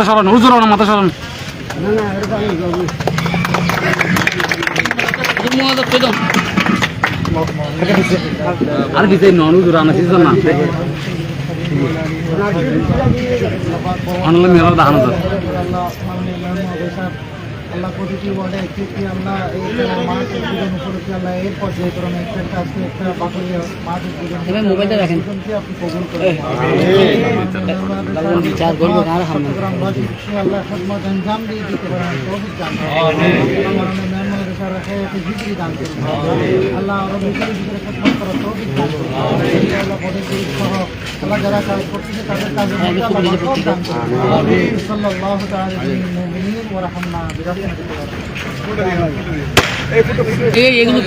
মাথা সরান, হুজুর মাথা সরান। আর দিতে নন হুজুর, আনা সিজন না। অনলে মেলা দাহানো আল্লাহ প্রতিটি ওয়ার্ডে একটি একটি আল্লাহ এই মাঠ উদ্বোধন উপলক্ষে আল্লাহ এর পর্যায়ক্রমে একটা একটা আজকে একটা বাকরিয়া মাঠ উদ্বোধন আপনি কবুল করেন চট্টগ্রামবাসী আল্লাহ দিয়ে দিতে পারেন তৌফিক রাখে একটি জিগরি দান করুন আল্লাহ আরও ভিতরে ভিতরে খেদমত করার তৌফিক দান করুন। আল্লাহ পদে সহ আল্লাহ যারা কাজ করতেছে তাদের মধ্যে আল্লাহ বরকত দান করুন। সাল্লাল্লাহু তাআলা বিল মুমিনিন ওয়া রাহমানা বিরাহমাতিকা। এই এগুলো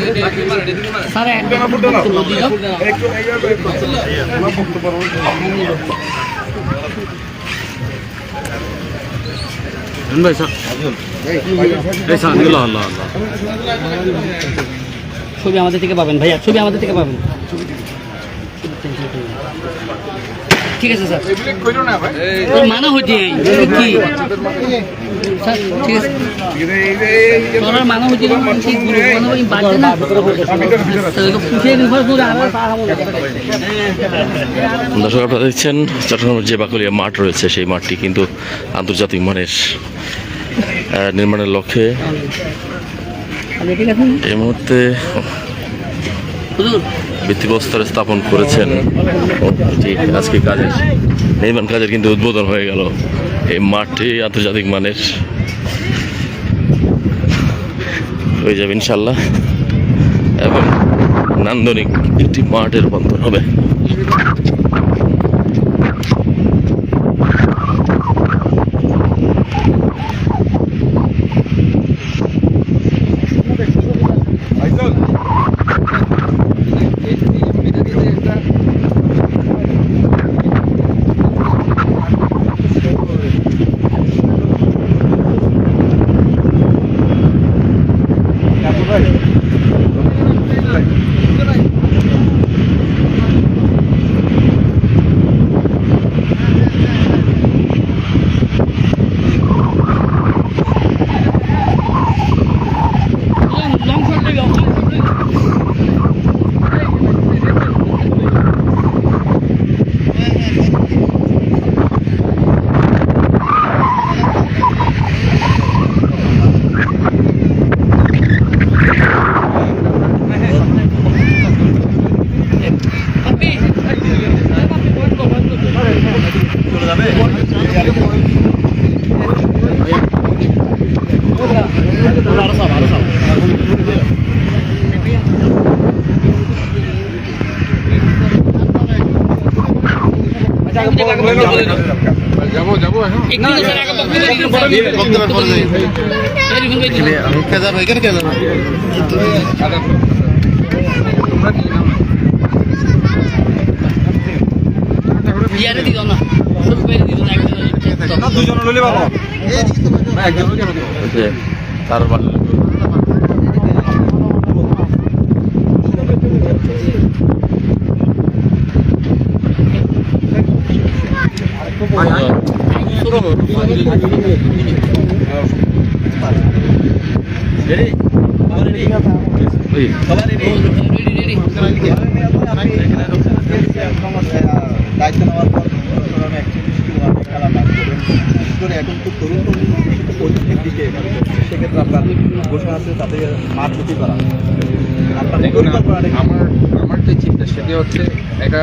স্যার একটা বক্তব্য দিল ভাই স্যার এই স্যার আল্লাহ আল্লাহ আল্লাহ। ছবি আমাদের থেকে পাবেন ভাইয়া ছবি আমাদের থেকে পাবেন। ঠিক আছে স্যার। তোর মানা হইতে কি? স্যার ঠিক আছে। তোর মানা হইতে ঠিক না। দর্শক আপনারা দেখছেন চট্টগ্রামের যে বাকলিয়া মাঠ রয়েছে সেই মাঠটি কিন্তু আন্তর্জাতিক মানের নির্মাণের লক্ষ্যে এই মুহূর্তে ভিত্তিপ্রস্তরে স্থাপন করেছেন। আজকে কাজের, নির্মাণ কাজের কিন্তু উদ্বোধন হয়ে গেল। এই মাঠে আন্তর্জাতিক মানের। হয়ে যাবে ইনশাল্লাহ এবং নান্দনিক একটি মাঠের বন্ধন হবে। একটু স্যার আগে বক্তব্য দিন বক্তব্য দিন ইয়ারে দিল না সব বেরে দিল না যে তার দায়িত্ব নেওয়ার পর করে এখন তো তরুণ দিকে সেক্ষেত্রে আপনার ঘোষণা আছে তাদের মাঠ করা আপনাদের আমার আমার যে সেটি হচ্ছে একটা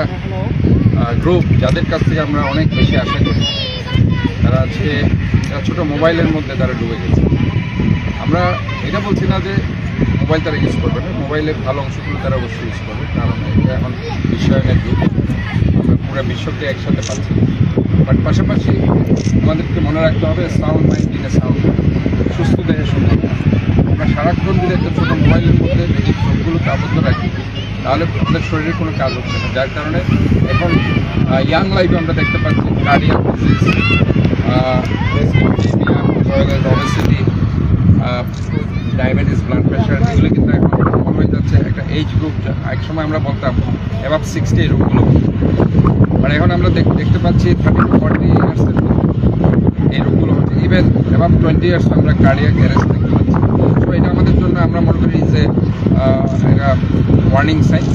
গ্রুপ যাদের কাছ থেকে আমরা অনেক বেশি আশা করি। তারা আজকে ছোটো মোবাইলের মধ্যে তারা ডুবে গেছে। আমরা এটা বলছি না যে মোবাইল তারা ইউজ করবে না, মোবাইলের ভালো অংশগুলো তারা অবশ্যই ইউজ করবে, কারণ এটা এখন বিশ্বায়নের যুগ আমরা পুরো বিশ্বকে একসাথে পাচ্ছি। বাট পাশাপাশি আমাদেরকে মনে রাখতে হবে সাউন্ড মাইন্ড ইন সাউন্ড সুস্থ দেহে সুন্দর। আমরা সারাক্ষণ যদি একটা ছোটো মোবাইলের মধ্যে এই চোখগুলোকে আবদ্ধ রাখি তাহলে আমাদের শরীরে কোনো কাজ হচ্ছে না। যার কারণে এখন ইয়াং লাইফে আমরা দেখতে পাচ্ছি cardiac disease obesity diabetes blood pressure এগুলো কিন্তু এখন কমন হয়ে যাচ্ছে একটা এজ গ্রুপ এক সময় আমরা বলতাম অ্যাবাভ সিক্সটি রোগগুলো। মানে এখন আমরা দেখতে পাচ্ছি থার্টি ফর্টি ইয়ার্সের এই রোগগুলো হচ্ছে। ইভেন অ্যাবাভ টোয়েন্টি ইয়ার্স আমরা কার্ডিয়াক অ্যারেস্ট দেখতে পাচ্ছি তো এটা আমাদের জন্য আমরা মনে করি যে একটা ওয়ার্নিং সাইন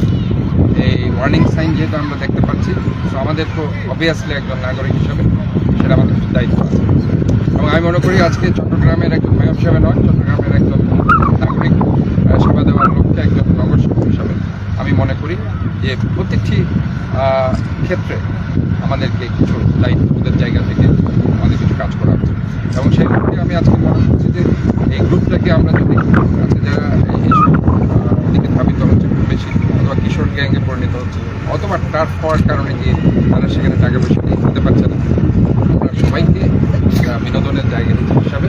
এই ওয়ার্নিং সাইন যেহেতু আমরা দেখতে পাচ্ছি তো আমাদের তো অবভিয়াসলি একজন নাগরিক হিসাবে সেটা আমাদের দায়িত্ব আছে। এবং আমি মনে করি আজকে চট্টগ্রামের একজন মেয়র হিসাবে নয়, চট্টগ্রামের একজন নাগরিক সেবা দেওয়ার লক্ষ্যে একজন নগর হিসাবে আমি মনে করি যে প্রতিটি ক্ষেত্রে আমাদেরকে কিছু দায়িত্ববোধের জায়গা থেকে আমাদের কিছু কাজ করা এবং সেই লক্ষ্যে আমি আজকে মনে করছি যে এই গ্রুপটাকে আমরা যদি আজকে যারা দিকে ধাবিত হচ্ছে বেশি, অথবা কিশোর গ্যাংয়ে পরিণত হচ্ছে, অথবা টার্ফ হওয়ার কারণে গিয়ে তারা সেখানে টাকা পয়সা দিয়ে দিতে পারছে না, আমরা সবাইকে বিনোদনের জায়গা হিসাবে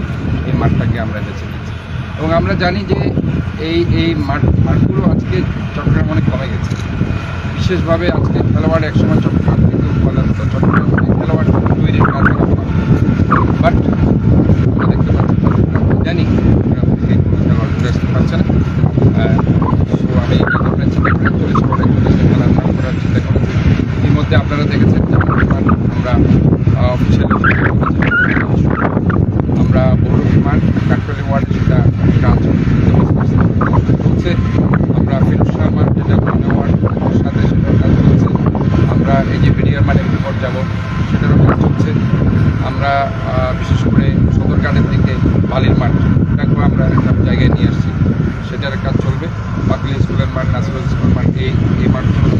এই মাঠটাকে আমরা বেছে নিচ্ছি। এবং আমরা জানি যে এই এই মাঠ, মাঠগুলো আজকে চট্টগ্রাম অনেক কমে গেছে। বিশেষভাবে আজকে খেলোয়াড় একসময় চট্টগ্রাম হতো চট্টগ্রাম থেকে খেলোয়াড় তৈরির কারখানা বাট আমরা দেখতে পাচ্ছি চট্টগ্রাম জানি চট্টগ্রাম থেকে কোনো খেলোয়াড় ঘুরে আসতে পারছে না সো আমি এই ধরনের চিন্তা করে চলেছি অনেক খেলার নাম করার চিন্তা করেছি এর মধ্যে আপনারা দেখেছেন যে আমাদের মাঠ আমরা অফিসিয়ালি আমরা বহুরূপী মাঠ কাঠপালি ওয়ার্ডে সেটা কাজ চলছে আমরা ফিরোজ শাহ মাঠ যেটা বিভিন্ন ওয়ার্ড সাথে সেটার কাজ চলছে আমরা এই যে বিডিআর মাঠে পর যাব সেটারও কাজ চলছে আমরা বিশেষ করে সদরঘাটের দিকে বালির মাঠ এটাকেও আমরা একটা জায়গায় নিয়ে আসছি। সেটার কাজ চলবে। বাকলি স্কুলের মাঠ নাসরুল স্কুলের মাঠ, এই এই মাঠগুলো